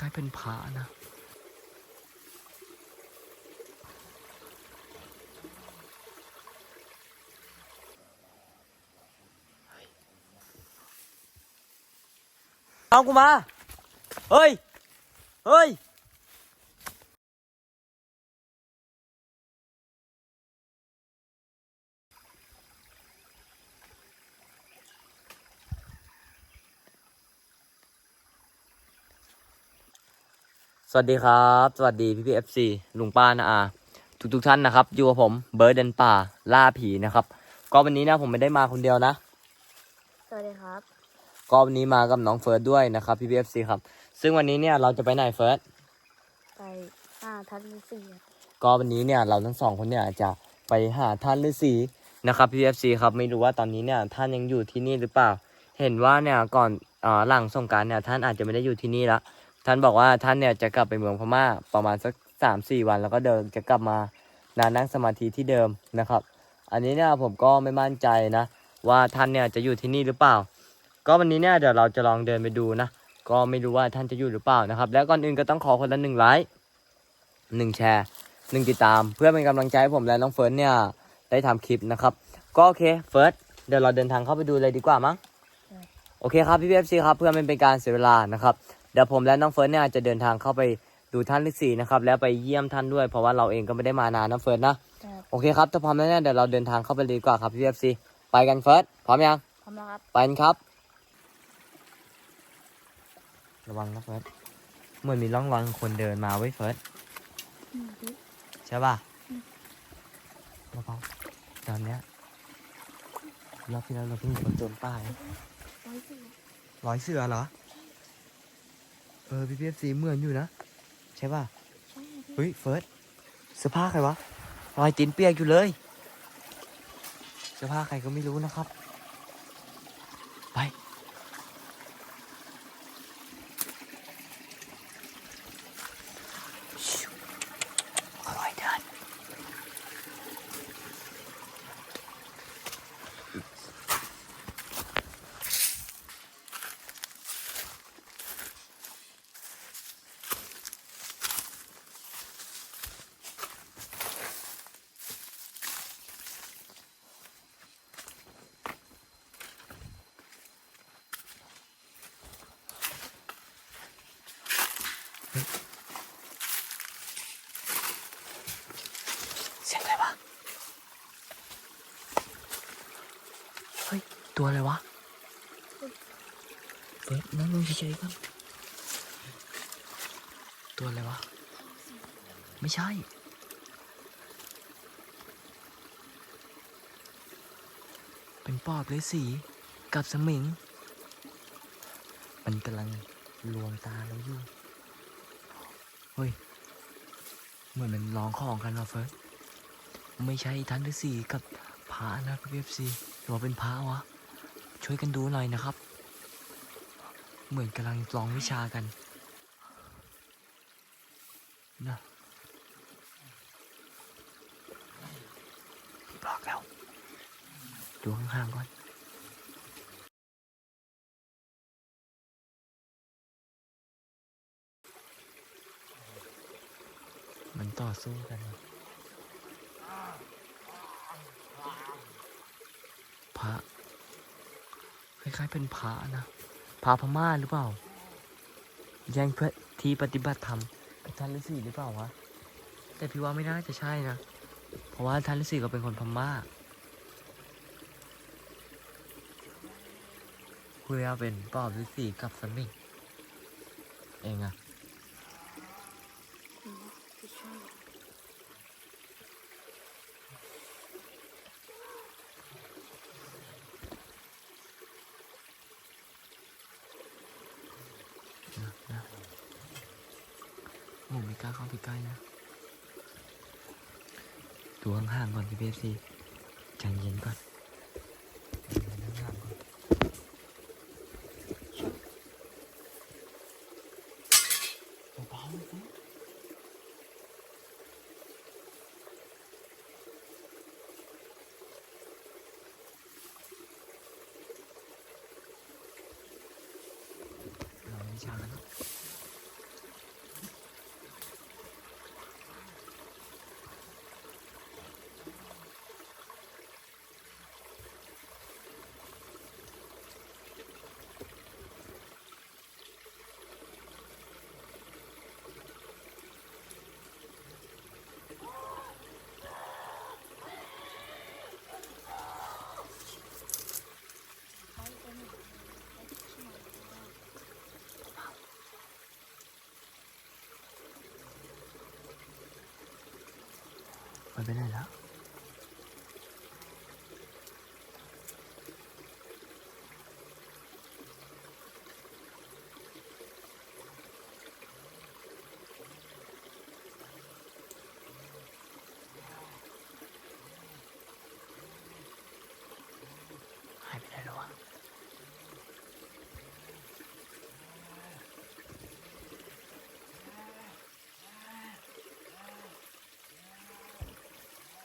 ล้ายๆเป็นผานะ เอากูมา เฮ้ย เฮ้ย สวัสดีครับ สวัสดีพี่พีเอฟซีลุงป้านะอาทุกทุกๆท่านนะครับ อยู่กับผมเบิร์ดเดนป่าล่าผีนะครับ ก็วันนี้นะผมไม่ได้มาคนเดียวนะ สวัสดีครับ ก็วันนี้มากับน้องเฟิร์สด้วยนะครับพี่พีเอฟซีครับ ซึ่งวันนี้เนี่ยเราจะไปไหนเฟิร์ส ไปห้าทันสี่ก็วันนี้เนี่ยเราทั้งสองคนเนี่ยจะไปหาท่านฤาษีนะครับพี่เอฟซีครับไม่รู้ว่าตอนนี้เนี่ยท่านยังอยู่ที่นี่หรือเปล่า เห็นว่าเนี่ยก่อนอ่าหลังสงกรารเนี่ยท่านอาจจะไม่ได้อยู่ที่นี่ละ ท่านบอกว่าท่านเนี่ยจะกลับไปเมืองพม่าประมาณสักสามสี่วัน แล้วก็เดินจะกลับมานานั่งสมาธิที่เดิมนะครับ อันนี้เนี่ยผมก็ไม่มั่นใจนะ ว่าท่านเนี่ยจะอยู่ที่นี่หรือเปล่า ก็วันนี้เนี่ยเดี๋ยวเราจะลองเดินไปดูนะ ก็ไม่รู้ว่าท่านจะอยู่หรือเปล่านะครับ แล้วก่อนอื่นก็ต้องขอคนละหนึ่งไลค์หนึ่งแชร์หนึ่งติดตาม เพื่อเป็นกำลังใจให้ผมและน้องเฟิร์สเนี่ยได้ทำคลิปนะครับ ก็โอเคเฟิร์สเดี๋ยวเราเดินทางเข้าไปดูเลยดีกว่ามั้งโอเคครับพี่พีเอฟซีครับเพื่อไม่เป็นการเสียเวลานะครับ เดี๋ยวผมและน้องเฟิร์สเนี่ยจะเดินทางเข้าไปดูท่านฤาษีนะครับ แล้วไปเยี่ยมท่านด้วย เพราะว่าเราเองก็ไม่ได้มานานนะเฟิร์สนะครับโอเคครับถ้าพร้อมแล้วเนี่ยเดี๋ยวเราเดินทางเข้าไปเลยดีกว่าครับพี่พีเอฟซีไปกันเฟิร์สพร้อมยัง พร้อมแล้วครับ ไปกันครับ ระวังนะเฟิร์สเหมือนมีร่องรอยของคนเดินมาไว้ยเฟิร์สใช่ป่ะระวังตอนเนี้ยรอบที่แล้วเราเพิ่งโดนโจรป้ายนะร้อยเสือเหรอเออพี่พีเอฟซีเหมือนอยู่นะ ใช่ป่ะเฮ้ยเฟิร์สเสื้อผ้าใครวะรอยตีนเปียกอยู่เลยเสื้อผ้าใครก็ไม่รู้นะครับ ไป ค่อยๆเดินเสียงอะไรวะ เฮ้ย ตัวอะไรวะเฟิร์สนั่งลงเฉยๆก่อนตัวอะไรวะ ไม่ใช่ เป็นปอบเลยสีกับสมิง มันกำลังลวงตาเราอยู่ เฮ้ย เหมือนมันร้องของกันว่ะเฟิร์สไม่ใช่ท่านฤาษีกับพระนะพี่เอฟซีหรือว่าเป็นพระวะ ช่วยกันดูหน่อยนะครับ เหมือนกำลังลองวิชากันนะบอกแล้วดูข้างๆก่อนมันต่อสู้กันว่ะ พระค ล้ายๆเป็นพระนะพระพม่าหรือเปล่าแย่งเพื่อที่ปฏิบัติธรรมกับท่านฤาษีหรือเปล่าวะแต่พี่ว่าไม่น่าจะใช่นะ เพราะว่าท่านฤาษีก็เป็นคนพม่าคุยว่าเป็นปอบฤาษีกับสมิงเองอะนะ ผมไม่กล้าเข้าไปใกล้นะดูห่างๆก่อนพี่เบสซี่ใจเย็นก่อนดูห่างๆก่อนเบาๆสิเราวิชาแล้ว มันไปไหนแล้ว หายไปไหนแล้ววะ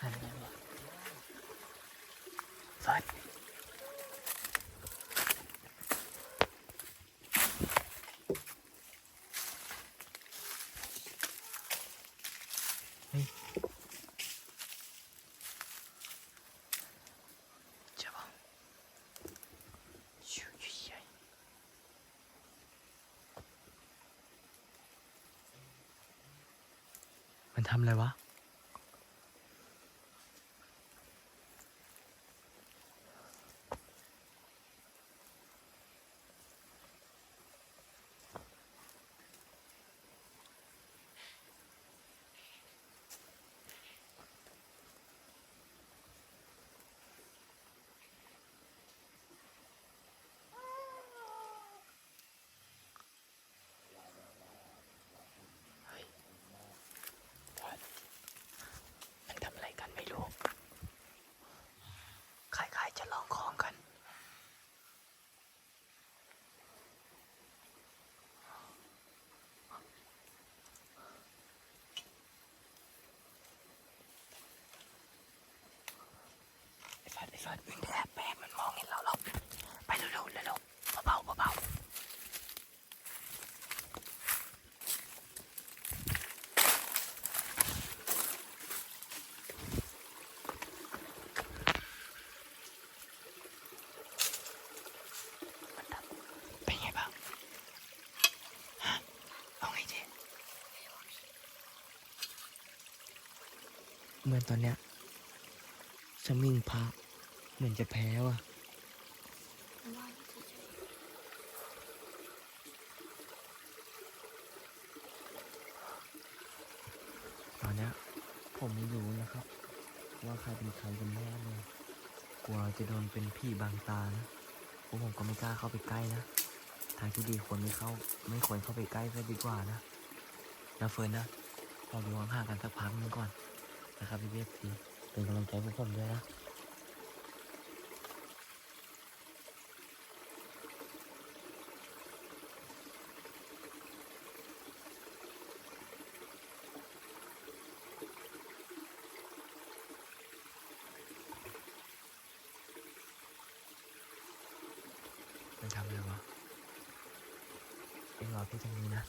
หายไปไหนวะเฟิร์ สเฮ้ยเจ้าบ้างชิวชิวมันทำอะไรวะ มันทำอะไรกันไม่รู้ ใครๆจะลองของกัน ไอ้ฟัดไอ้ฟัดวิ่งแอบแปบมันมองเห็นเราหรอกไปเร็วๆเร็วๆเบาๆเบาๆ เป็นไงบ้าง ฮะ เอาไงดี เหมือนตอนเนี้ยสมิงพระเหมือนจะแพ้ว่ะ ตอนเนี้ยผมไม่รู้นะครับ ว่าใครเป็นใครกันแน่เลย กลัวจะโดนเป็นพี่บางตานะพวกผมก็ไม่กล้าเข้าไปใกล้นะทางที่ดีควรไม่เข้า ไม่ควรเข้าไปใกล้ซะดีกว่านะนะเฟิร์นนะเราดูห่างๆกันสักพักหนึงก่อน นะครับพี่เบสซีเป็นกำลังใจพวกผมด้วยนะ มันทำอะไรวะเอ็งรอพี่ตรงนี้นะ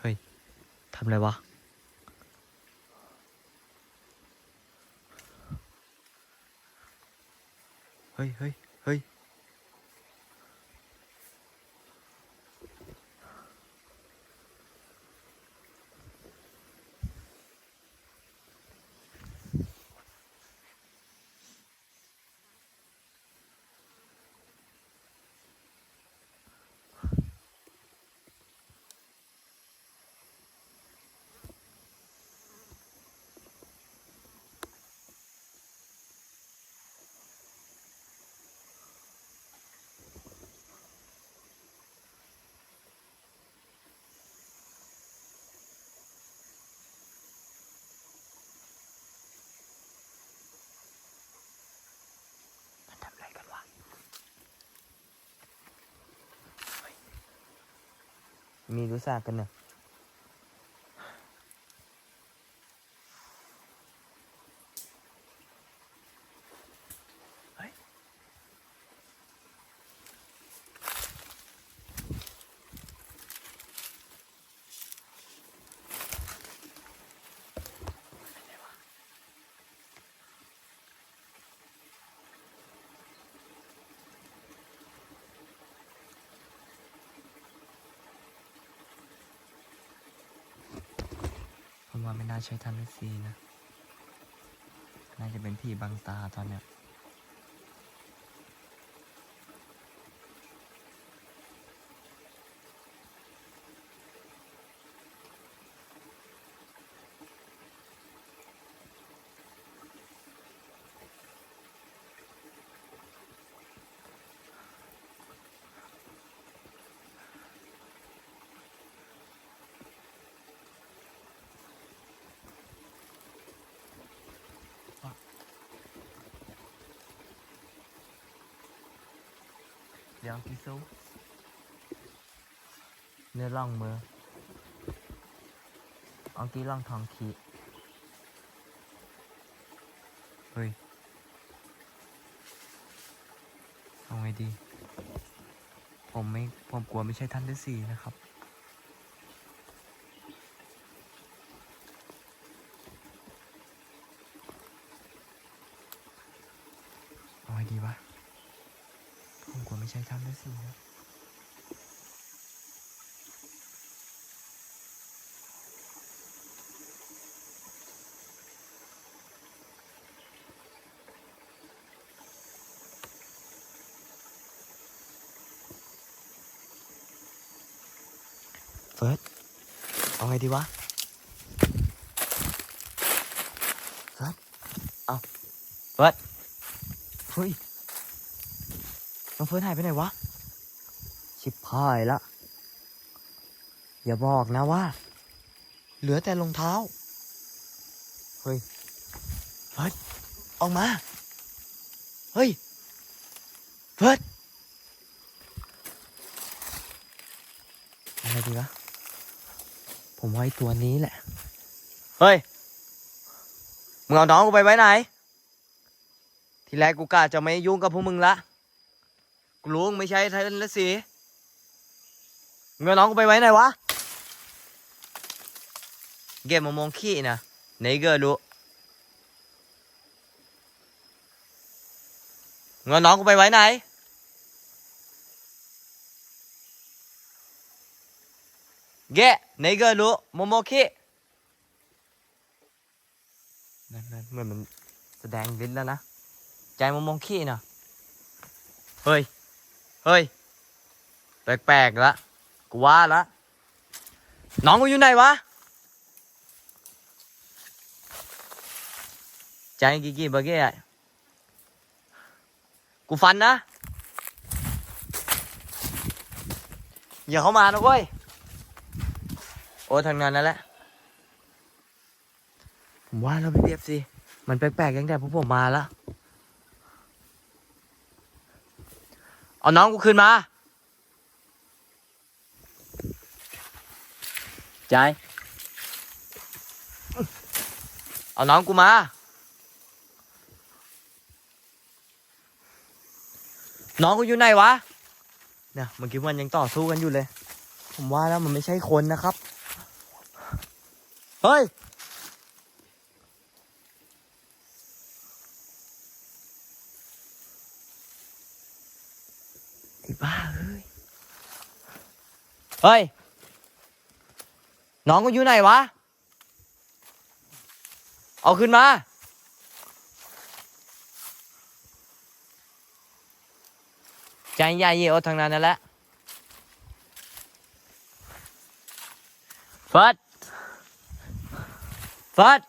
เฮ้ย ทำอะไรวะ เฮ้ยเฮ้ยเฮ้ย มันทำอะไรกันวะเฮ้ย มีรู้สากันเนอะเฮ้ยอะไรวะ ผมว่าไม่ น่าใช่ท่านทีนะ น่าจะเป็นพี่บังตาตอนเนี้ย เดี๋ยวกิซูเนื้อล่องมือเอากี้ล่องทองขีเฮ้ยเอาไงดี ผมไม่ ผมกลัวไม่ใช่ท่านที่สี่นะครับ เอาไงดีวะ ผมกลัว ไม่ใช่ท่านที่สี่นะเฟิร์สเอาไงดีวะเฟิร์สเอาเฟิร์สเฮ้ย ฟิร์สหายไปไหนวะ ชิบหายละ อย่าบอกนะว่า เหลือแต่รองเท้า เฮ้ย เฟิร์สออกมา เฮ้ย เฟิร์สอะไรดีวะ ผมไว้ตัวนี้แหละ เฮ้ย มึงเอาน้องกูไปไว้ไหน ทีแรกกูกะจะไม่ยุ่งกับพวกมึงละ กูรู้มึงไม่ใช่ไทยละสิเงินน้องกูไปไว้ไหนวะ เก็บมามองขี้นะไหนเกอรู้เงินน้องกูไปไว้ไหนเกะไหนเกอรู้มามองขี้นั่นนั่นเหมือนมันแสดงลิ้นแล้วนะ ใจมามองขี้นะเฮ้ย เฮ้ย แปลกๆละกูว่าละน้องกูอยู่ไหนวะใจกี่กี่เบอร์เก้กูฟันนะ อย่าเข้ามานะเว้ย โอ้ทางนั้นนั่นแหละ ผมว่าเราไปเรียบสิ มันแปลกๆตั้งแต่พวกผมมาแล้ว เอาน้องกูขึ้นมาใจเอาน้องกูมา น้องกูอยู่ไหนวะ เนี่ยเมื่อกี้มันยังต่อสู้กันอยู่เลย ผมว่าแล้วมันไม่ใช่คนนะครับ เฮ้ย ไอ้บ้าเอ้ย เฮ้ย น้องก็อยู่ไหนวะ เอาขึ้นมา ใจใหญ่เยอะทางนั้นนั่นแหละเฟิร์ดเฟิร์ด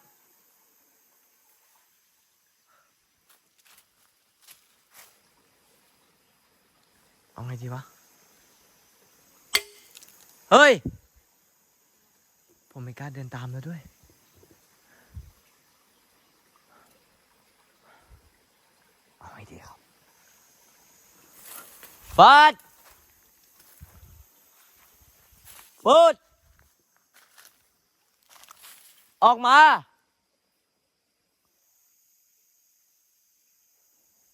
เอาไงดีวะ เฮ้ย ผมไม่กล้าเดินตามแล้วด้วย เอาไงดีครับเฟิร์ดเฟิดออกมา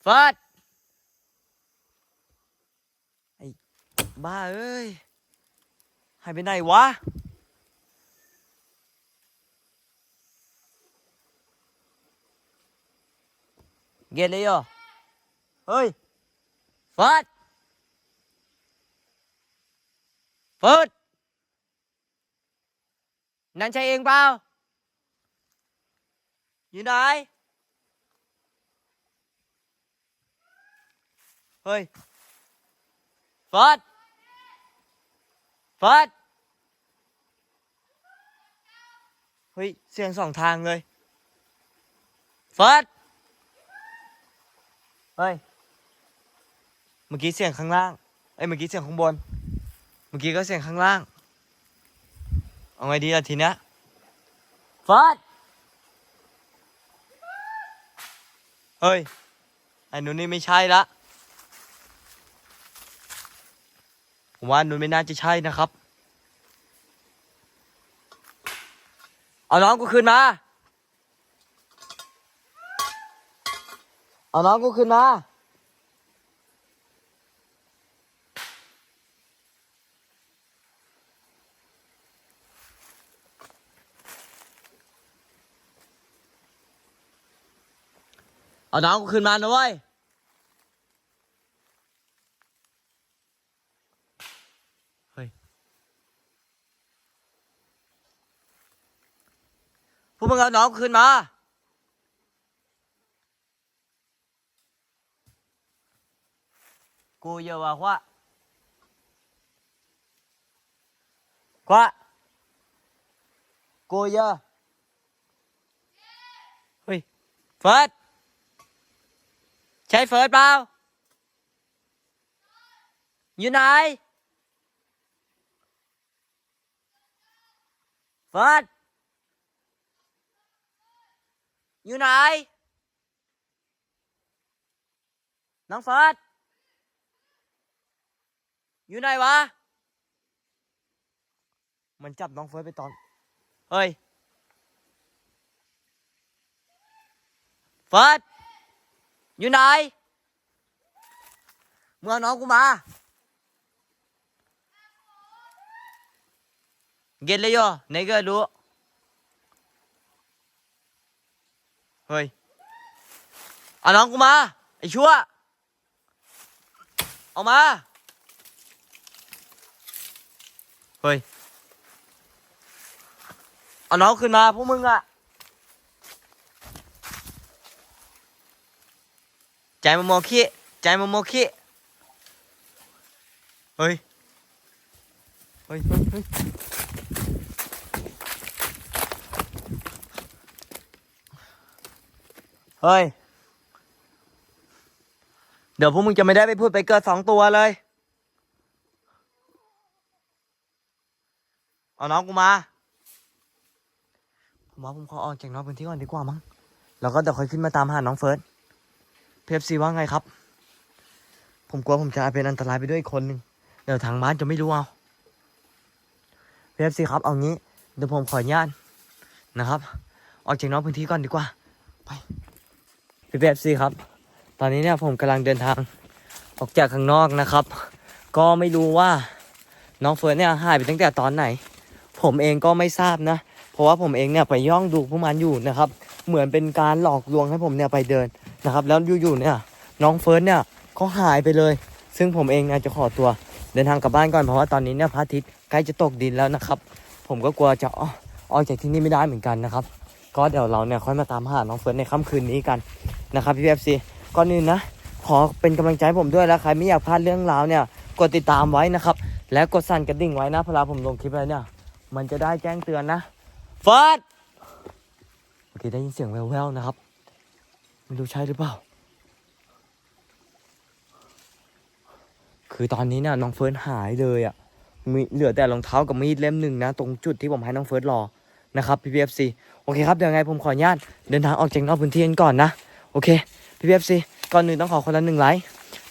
เฟิร์ดไอ้ บ้าเอ้ยหายไปไหนวะเกลียด เฟิร์สเฮ้ยเฟิร์ดเฮ้ย เสียงสองทางเลยเฟิร์ดเฮ้ย เมื่อกี้เสียงข้างล่าง เอ้ย เมื่อกี้เสียงข้างบน เมื่อกี้ก็เสียงข้างล่าง เอาไงดีล่ะทีเนี้ยเฟิร์ดเฮ้ย ไอ้นูนี่ไม่ใช่ละ ผมว่านุ้นไม่น่าจะใช่นะครับ เอาน้องกูคืนมา เอาน้องกูคืนมาเอาน้องกูคืนมานะเว้ย พวกมึงเอาน้องขึ้นมา กูเยาว่าวะควะกูเยาเฮ้ยเฟิร์สใช้เฟิร์สเปล่าอยู่ไหนเฟิร์ส ยูไนน้องเฟิร์ดยูไนวะ มันจับน้องเฟิร์สไปตอน เฮ้ย เฟิร์สอยู่ไหนมึงเอน้องกูมา เก็ตเลยโยไหนก็รู้ เฮ้ย เอาน้องกูมา ไอ้ชั่ว เอามา เฮ้ย เอาน้องขึ้นมาพวกมึงอะใจมันโมขี้ใจมันโมขี้เฮ้ย เฮ้ยเฮ้ยเฮ้ย เฮ้ย เดี๋ยวพวกมึงจะไม่ได้ไปพูดไปเกิดสองตัวเลย เอาน้องกูมาผมว่าผมขอออกจากนอกพื้นที่ก่อนดีกว่ามั้ง แล้วก็เดี๋ยวค่อยขึ้นมาตามหาน้องเฟิร์สเพฟซีว่าไงครับ ผมกลัวผมจะเป็นอันตรายไปด้วยอีกคนหนึ่งเดี๋ยวทางบ้านจะไม่รู้เอาเพฟซีครับเอางี้ เดี๋ยวผมขออนุญาตนะครับ ออกจากนอกพื้นที่ก่อนดีกว่า ไป พี่เพฟซีครับ ตอนนี้เนี่ยผมกำลังเดินทางออกจากข้างนอกนะครับ ก็ไม่รู้ว่าน้องเฟิร์สเนี่ยหายไปตั้งแต่ตอนไหน ผมเองก็ไม่ทราบนะ เพราะว่าผมเองเนี่ยไปย่องดูพวกมันอยู่นะครับ เหมือนเป็นการหลอกลวงให้ผมเนี่ยไปเดินนะครับ แล้วอยู่ๆเนี่ยน้องเฟิร์สเนี่ยก็หายไปเลย ซึ่งผมเองเนี่ยจะขอตัวเดินทางกลับบ้านก่อนเพราะว่าตอนนี้เนี่ยพระอาทิตย์ใกล้จะตกดินแล้วนะครับ ผมก็กลัวจะออกจากที่นี่ไม่ได้เหมือนกันนะครับ ก็เดี๋ยวเราเนี่ยค่อยมาตามหาน้องเฟิร์สในค่ำคืนนี้กันนะครับพี่เอฟซีก่อนอื่นนะ ขอเป็นกำลังใจผมด้วยแล้วใครไม่อยากพลาดเรื่องราวเนี่ยกดติดตามไว้นะครับ และกดสั่นกระดิ่งไว้นะเวลาผมลงคลิปอะไรเนี่ย มันจะได้แจ้งเตือนนะเฟิร์สโอเคได้ยินเสียงแว่วๆนะครับไม่รู้ใช่หรือเปล่า คือตอนนี้เนี่ยน้องเฟิร์สหายเลยอะ่ะมีเหลือแต่รองเท้ากับมีดเล่มหนึ่งนะ ตรงจุดที่ผมให้น้องเฟิร์สรอนะครับพี่พีเอฟซี อเคครับเดี๋ยวไงผมขออนุญาตเดินทางออกจากนอกพื้นที่กันก่อนนะ โอเคพี่พีเอฟซีก่อนหนึ่งต้องขอคนละหนึ่งไลค์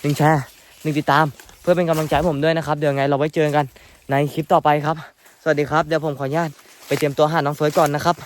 หนึ่งแชร์หนึ่งติดตาม เพื่อเป็นกำลังใจผมด้วยนะครับ เดี๋ยวไงเราไว้เจอกันในคลิปต่อไปครับ สวัสดีครับเดี๋ยวผมขออนุญาตไปเตรียมตัวหาน้องเฟิร์สก่อนนะครับ